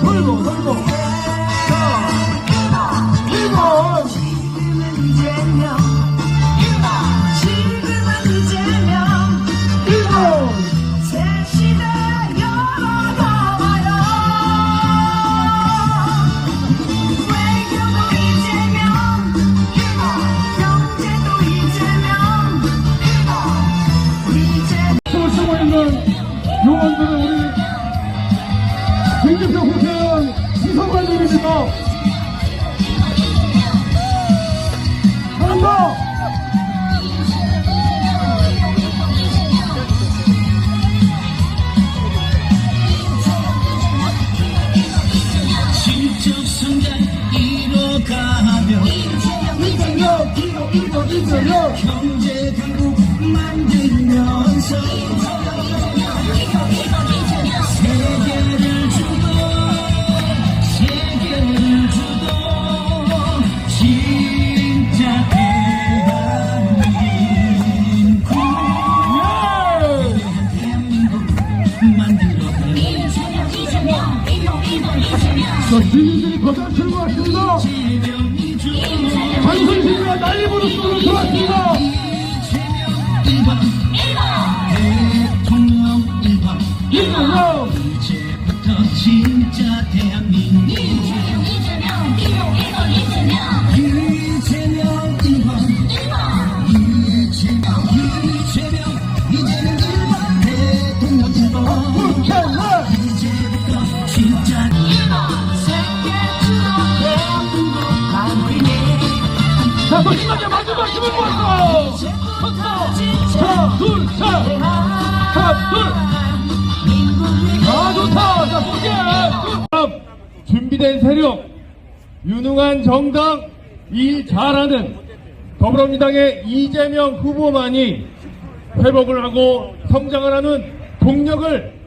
돌고. 자, 일본. 지금은 이재명 지금은 이재명 일본. 새 시대 열어나와요 외교도 이재명 경제도 이재명 이재명 춤을 추고 있는 요원들은 우리 김대표 국회의원 이성관님입니다. 한번 실적 성장 이뤄가며 이재명, 이거, 이재명. 경제 강국 만들면서 거듭 출마했습니다. 지명이주 한솔씨가 난리 들었습니다. 대통령 일방 이재명. 이제부터 진짜 대한민국 신나게 마지막 힘을 모았어. 자, 둘, 셋. 하나, 둘. 아, 좋다. 자, 소개. 다음, 준비된 세력, 유능한 정당, 일 잘하는 더불어민주당의 이재명 후보만이 회복을 하고 성장을 하는 동력을